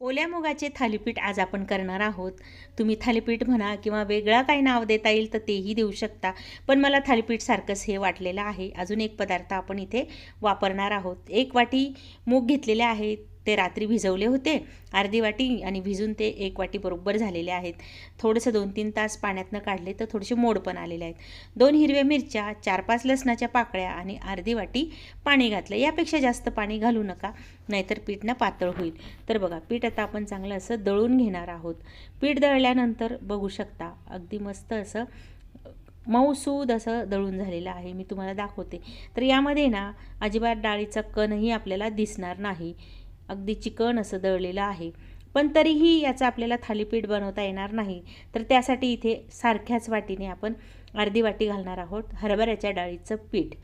ओल्या मुगाचे थालीपीठ आज आपण करणार आहोत. तुम्ही थालीपीठ म्हणा किंवा वेगळा काही नाव देता येईल तर तेही देऊ शकता. पण मला थालीपीठसारखंच हे वाटलेलं आहे. अजून एक पदार्थ आपण इथे वापरणार आहोत. एक वाटी मूग घेतलेले आहेत ते रात्री भिजवले होते. अर्धी वाटी आणि भिजून ते एक वाटी बरोबर झालेले आहेत. थोडंसं दोन तीन तास पाण्यातनं काढले तर थोडेसे मोड पण आलेले आहेत. दोन हिरव्या मिरच्या चार पाच लसणाच्या पाकळ्या आणि अर्धी वाटी पाणी घातलं. यापेक्षा जास्त पाणी घालू नका नाहीतर पीठ ना पातळ होईल. तर बघा पीठ आता आपण चांगलं असं दळून घेणार आहोत. पीठ दळल्यानंतर बघू शकता अगदी मस्त असं मऊसूद असं दळून झालेलं आहे. मी तुम्हाला दाखवते. तर यामध्ये ना अजिबात डाळीचा कणही आपल्याला दिसणार नाही. अगदी चिकन असं दळलेलं आहे. पण तरीही याचं आपल्याला थालीपीठ बनवता येणार नाही. तर त्यासाठी इथे सारख्याच वाटीने आपण अर्धी वाटी घालणार आहोत हरभऱ्याच्या डाळीचं पीठ.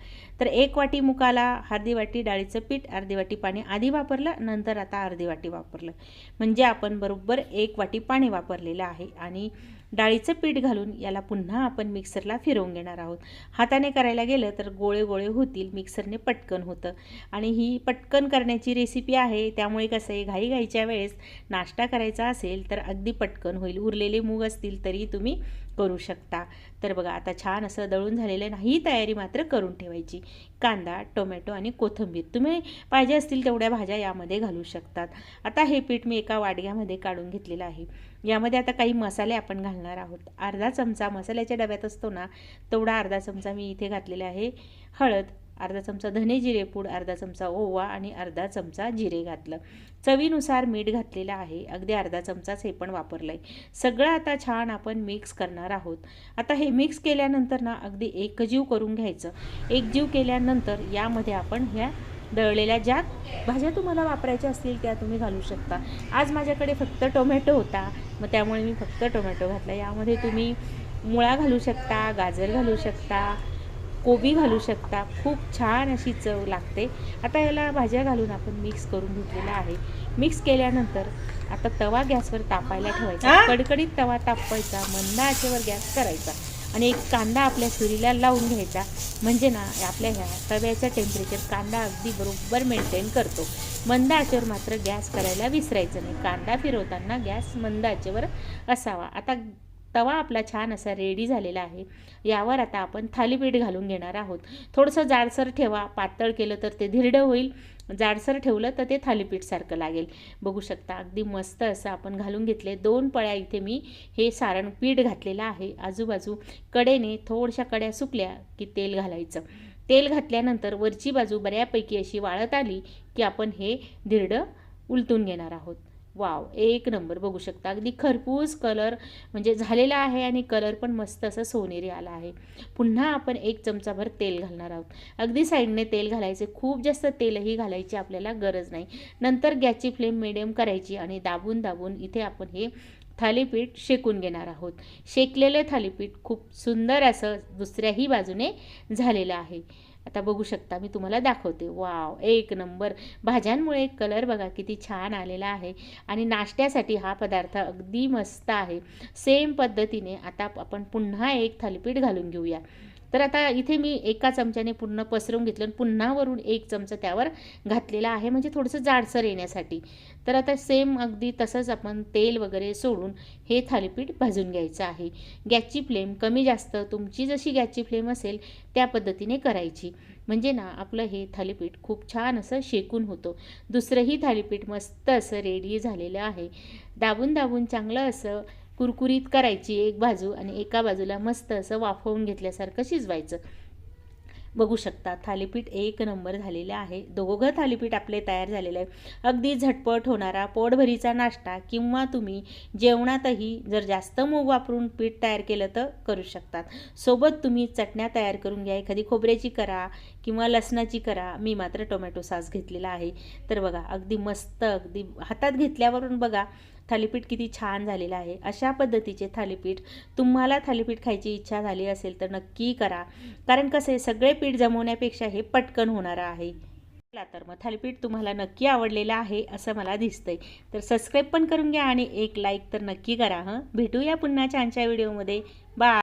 तर एक वाटी मुकाला अर्धी वाटी डाळीचं पीठ अर्धी वाटी पाणी आधी वापरलं नंतर आता अर्धी वाटी वापरलं. म्हणजे आपण बरोबर एक वाटी पाणी वापरलेलं आहे आणि डाळीचं पीठ घालून याला पुन्हा आपण मिक्सरला फिरवून घेणार आहोत. हाताने करायला गेलं तर गोळे गोळे होतील मिक्सरने पटकन होतं. आणि ही पटकन करण्याची रेसिपी आहे त्यामुळे कसं आहे घाईघाईच्या वेळेस नाश्ता करायचा असेल तर अगदी पटकन होईल. उरलेले मूग असतील तरी तुम्ही करू शकता. तर बघा आता छान असं दळून झालेलं नाही ही तयारी मात्र करून ठेवायची. कांदा टोमॅटो आणि कोथिंबीर तुम्ही पाहिजे असतील तेवढ्या भाज्या यामध्ये घालू शकतात. आता हे पीठ मी एका वाडग्यामध्ये काढून घेतलेलं आहे. यामध्ये आता काही मसाले आपण घालणार आहोत. अर्धा चमचा मसाल्याच्या डब्यात असतो ना तेवढा अर्धा चमचा मी इथे घातलेला आहे. हळद अर्धा चमचा धने जिरे पूड अर्धा चमचा ओवा आणि अर्धा चमचा जिरे घातलं. चवीनुसार मीठ घातलेलं आहे. अगदी अर्धा चमचाच हे पण वापरलं आहे सगळं आता छान आपण मिक्स करणार आहोत. आता हे मिक्स केल्यानंतर ना अगदी एकजीव करून घ्यायचं. एकजीव केल्यानंतर यामध्ये आपण ह्या दळलेल्या ज्या भाज्या तुम्हाला वापरायच्या असतील त्या तुम्ही घालू शकता. आज माझ्याकडे फक्त टोमॅटो होता. मग त्यामुळे मी फक्त टोमॅटो घातला. यामध्ये तुम्ही मुळा घालू शकता गाजर घालू शकता कोबी घालू शकता. खूप छान अशी चव लागते. आता याला भाज्या घालून आपण मिक्स करून घेतलेला आहे. मिक्स केल्यानंतर आता तवा गॅसवर तापायला ठेवायचा. कडकडीत तवा तापवायचा. मंद आचेवर गॅस करायचा. आणि एक कांदा आपल्या सुरीला लावून घ्यायचा. म्हणजे ना आपल्या ह्या तव्याचं टेम्परेचर कांदा अगदी बरोबर मेंटेन करतो. मंद आचेवर मात्र गॅस करायला विसरायचं नाही. कांदा फिरवताना गॅस मंद आचेवर असावा. आता तवा आपला छान असा रेडी झालेला आहे. यावर आता आपण थालीपीठ घालून घेणार आहोत. थोडंसं जाडसर ठेवा. पातळ केलं तर ते धिरडं होईल. जाडसर ठेवलं तर ते थालीपीठसारखं लागेल. बघू शकता अगदी मस्त असं आपण घालून घेतले. दोन पळ्या इथे मी हे सारण पीठ घातलेलं आहे. आजूबाजू कडेने थोडशा कड्या सुकल्या की तेल घालायचं. तेल घातल्यानंतर वरची बाजू बऱ्यापैकी अशी वाळत आली की आपण हे धिरडं उलटून घेणार आहोत. वाव एक नंबर. बघू शकता. अगदी खरपूस कलर म्हणजे झालेला आहे आणि कलर पण मस्त असं सोनेरी आला आहे. पुन्हा आपण एक चमचाभर तेल घालणार आहोत. अगदी साईडने तेल घालायचे. खूप जास्त तेलही घालायची आपल्याला गरज नाही. नंतर गॅसची फ्लेम मिडियम करायची आणि दाबून दाबून इथे आपण हे थालीपीठ शेकून घेणार आहोत. शेकलेलं थालीपीठ खूप सुंदर असं दुसऱ्याही बाजूने झालेलं आहे. आता बघू शकता मी तुम्हाला दाखवते. वाव एक नंबर भाज्यांमुळे कलर बघा किती छान आलेला आहे. आणि नाश्त्यासाठी हा पदार्थ अगदी मस्त आहे. सेम पद्धतीने आता आपण पुन्हा एक थालीपीठ घालून घेऊया. तर आता इथे मी एका चमच्याने पूर्ण पसरवून घेतलं आणि पुन्हा वरून एक चमचा त्यावर घातलेला आहे म्हणजे थोडंसं जाडसर येण्यासाठी. तर आता सेम अगदी तसंच आपण तेल वगैरे सोडून हे थालीपीठ भाजून घ्यायचं आहे. गॅसची फ्लेम कमी जास्त तुमची जशी गॅसची फ्लेम असेल त्या पद्धतीने करायची. म्हणजे ना आपलं हे थालीपीठ खूप छान असं शेकून होतं. दुसरंही थालीपीठ मस्त असं रेडी झालेलं आहे. दाबून दाबून चांगलं असं कुरकुरीत करायची एक बाजू आणि एका बाजूला मस्त असं वाफवून घेतल्यासारखं शिजवायचं. बघू शकता थालीपीठ एक नंबर झालेलं आहे. दोघं थालीपीठ आपले तयार झालेलं आहे. अगदी झटपट होणारा पोटभरीचा नाश्ता किंवा तुम्ही जेवणातही जर जास्त मूग वापरून पीठ तयार केलं तर करू शकतात. सोबत तुम्ही चटण्या तयार करून घ्या एखादी खोबऱ्याची करा किंवा लसणाची करा. मी मात्र टोमॅटो सॉस घेतलेला आहे. तर बघा अगदी मस्त अगदी हातात घेतल्यावरून बघा थालीपीठ किती छान झालेलं आहे. अशा पद्धतीचे थालीपीठ तुम्हाला थालीपीठ खायची इच्छा झाली असेल तर नक्की करा. कारण कसं आहे सगळे पीठ जमवण्यापेक्षा हे पटकन होणारं आहे. चला तर मग थालीपीठ तुम्हाला नक्की आवडलेलं आहे असं मला दिसतंय. तर सबस्क्राईब पण करून घ्या आणि एक लाईक तर नक्की करा हं. भेटूया पुन्हा छानच्या व्हिडिओमध्ये बाय